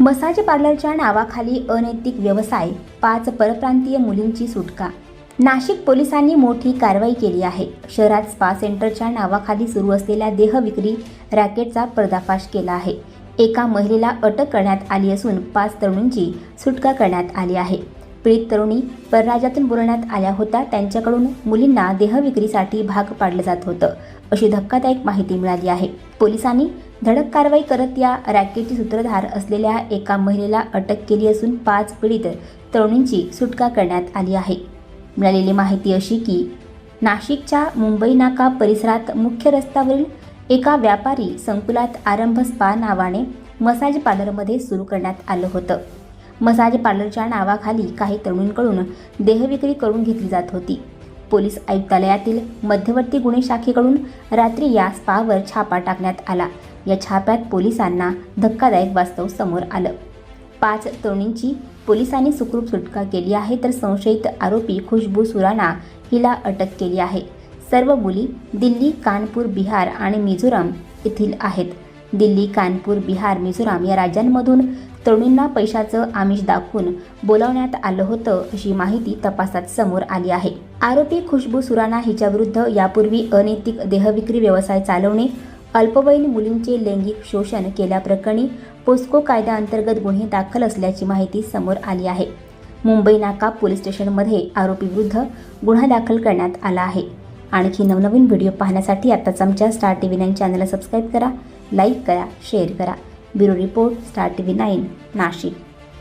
Massage पार्लरच्या नावाखाली अनैतिक व्यवसाय पाच परप्रांतीय मुलींची सुटका. नाशिक पोलिसांनी मोठी कारवाई केली आहे. शहरात स्पा सेंटरच्या नावाखाली सुरू असलेल्या देहविक्री रॅकेटचा पर्दाफाश केला आहे. एका महिलेला अटक करण्यात आली असून पाच तरुणींची सुटका करण्यात आली आहे. पीडित तरुणी परराज्यातून बोलवण्यात आल्या होत्या त्यांच्याकडून मुलींना देहविक्रीसाठी भाग पाडलं जात होतं. अशी धक्कादायक माहिती मिळाली आहे. पोलिसांनी धडक कारवाई करत या रॅकेटची सूत्रधार असलेल्या एका महिलेला अटक केली असून पाच पीडित तरुणींची सुटका करण्यात आली आहे. मिळालेली माहिती अशी की नाशिकच्या मुंबई नाका परिसरात मुख्य रस्त्यावरील एका व्यापारी संकुलात आरंभ स्पा नावाने मसाज पार्लरमध्ये सुरू करण्यात आलं होतं. मसाज पार्लरच्या नावाखाली काही तरुणींकडून देहविक्री करून घेतली जात होती. पोलीस आयुक्तालयातील मध्यवर्ती गुन्हे शाखेकडून रात्री या स्पावर छापा टाकण्यात आला. या छाप्यात पोलिसांना धक्कादायक वास्तव समोर आलं. पाच तरुणींची पोलिसांनी सुखरूप सुटका केली आहे तर संशयित आरोपी खुशबू सुराणा हिला अटक केली आहे. सर्व मुली दिल्ली कानपूर बिहार आणि मिझोराम येथील आहेत. दिल्ली कानपूर बिहार मिझोराम या राज्यांमधून तरुणींना पैशाचं आमिष दाखवून बोलावण्यात आलं होतं अशी माहिती तपासात समोर आली आहे. आरोपी खुशबू सुराणा हिच्याविरुद्ध यापूर्वी अनैतिक देहविक्री व्यवसाय चालवणे अल्पवयीन मुलींचे लैंगिक शोषण केल्याप्रकरणी पोस्को कायद्याअंतर्गत गुन्हे दाखल असल्याची माहिती समोर आली आहे. मुंबई नाका पोलीस स्टेशनमध्ये आरोपीविरुद्ध गुन्हा दाखल करण्यात आला आहे. आणखी नवनवीन व्हिडिओ पाहण्यासाठी आत्ताच आमच्या स्टार टी व्ही नाईन चॅनलला सबस्क्राईब करा लाईक करा शेअर करा. Bureau report Star T V nine Nashik.